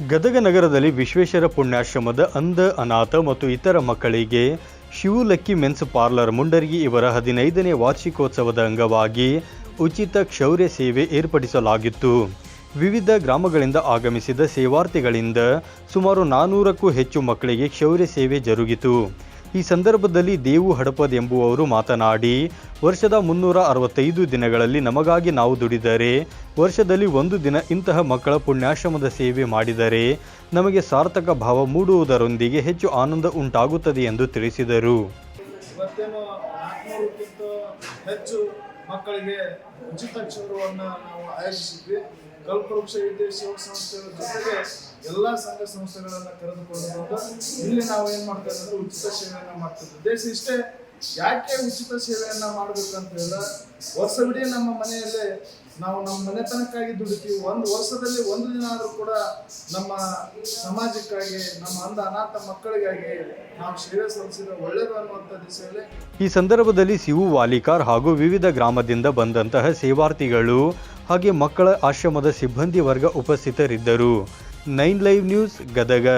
ಗದಗ ನಗರದಲ್ಲಿ ವಿಶ್ವೇಶ್ವರ ಪುಣ್ಯಾಶ್ರಮದ ಅಂಧ, ಅನಾಥ ಮತ್ತು ಇತರ ಮಕ್ಕಳಿಗೆ ಶಿವಲಕ್ಕಿ ಮೆನ್ಸ್ ಪಾರ್ಲರ್ ಮುಂಡರ್ಗಿ ಇವರ ಹದಿನೈದನೇ ವಾರ್ಷಿಕೋತ್ಸವದ ಅಂಗವಾಗಿ ಉಚಿತ ಕ್ಷೌರ್ಯ ಸೇವೆ ಏರ್ಪಡಿಸಲಾಗಿತ್ತು. ವಿವಿಧ ಗ್ರಾಮಗಳಿಂದ ಆಗಮಿಸಿದ ಸೇವಾರ್ಥಿಗಳಿಂದ ಸುಮಾರು ನಾನ್ನೂರಕ್ಕೂ ಹೆಚ್ಚು ಮಕ್ಕಳಿಗೆ ಕ್ಷೌರ್ಯ ಸೇವೆ ಜರುಗಿತು. ಈ ಸಂದರ್ಭದಲ್ಲಿ ದೇವು ಹಡಪದ್ ಎಂಬುವವರು ಮಾತನಾಡಿ, ವರ್ಷದ ಮುನ್ನೂರ ಅರವತ್ತೈದು ದಿನಗಳಲ್ಲಿ ನಮಗಾಗಿ ನಾವು ದುಡಿದರೆ, ವರ್ಷದಲ್ಲಿ ಒಂದು ದಿನ ಇಂತಹ ಮಕ್ಕಳ ಪುಣ್ಯಾಶ್ರಮದ ಸೇವೆ ಮಾಡಿದರೆ, ನಮಗೆ ಸಾರ್ಥಕ ಭಾವ ಮೂಡುವುದರೊಂದಿಗೆ ಹೆಚ್ಚು ಆನಂದ ಉಂಟಾಗುತ್ತದೆ ಎಂದು ತಿಳಿಸಿದರು. ಹೆಚ್ಚು ಮಕ್ಕಳಿಗೆ ಉಚಿತ ನಾವು ಆಯೋಜಿಸಿದ್ವಿ. ಕಲ್ಪವೃಕ್ಷ ಶಿವ ಸಂಸ್ಥೆಗಳ ಜೊತೆಗೆ ಎಲ್ಲ ಸಂಘ ಸಂಸ್ಥೆಗಳನ್ನು ಕರೆದುಕೊಂಡು ಇಲ್ಲಿ ನಾವು ಏನು ಮಾಡ್ತಾ ಅಂದ್ರೆ ಉಚಿತ ಸೇವೆಯನ್ನು ಮಾಡ್ತಿದ್ವಿ ಉದ್ದೇಶ ಇಷ್ಟೇ ಯಾಕೆ ಉಚಿತ ಸೇವೆಯನ್ನ ಮಾಡ್ಬೇಕಂತ ಹೇಳಿದ್ರೆ ವರ್ಷವಿಡೀ ನಮ್ಮ ಮನೆಯಲ್ಲೇ ನಾವು ನಮ್ಮ ಮನೆತನಕ್ಕಾಗಿ ದುಡಿತೀವಿ. ಒಂದು ವರ್ಷದಲ್ಲಿ ಒಂದು ದಿನ ಆದರೂ ಕೂಡ ನಮ್ಮ ಸಮಾಜಕ್ಕಾಗಿ, ನಮ್ಮ ಅಂಧ ಅನಾಥ ಮಕ್ಕಳಿಗಾಗಿ ನಾವು ಸೇವೆ ಸಲ್ಲಿಸಿದ್ರೆ ಒಳ್ಳೇದು ಅನ್ನುವಂಥ ದಿಸೆಯಲ್ಲಿ ಈ ಸಂದರ್ಭದಲ್ಲಿ ಸಿವು ವಾಲಿಕಾರ್ ಹಾಗೂ ವಿವಿಧ ಗ್ರಾಮದಿಂದ ಬಂದಂತಹ ಸೇವಾರ್ಥಿಗಳು ಹಾಗೆ ಮಕ್ಕಳ ಆಶ್ರಮದ ಸಿಬ್ಬಂದಿ ವರ್ಗ ಉಪಸ್ಥಿತರಿದ್ದರು. Nine live news Gadag.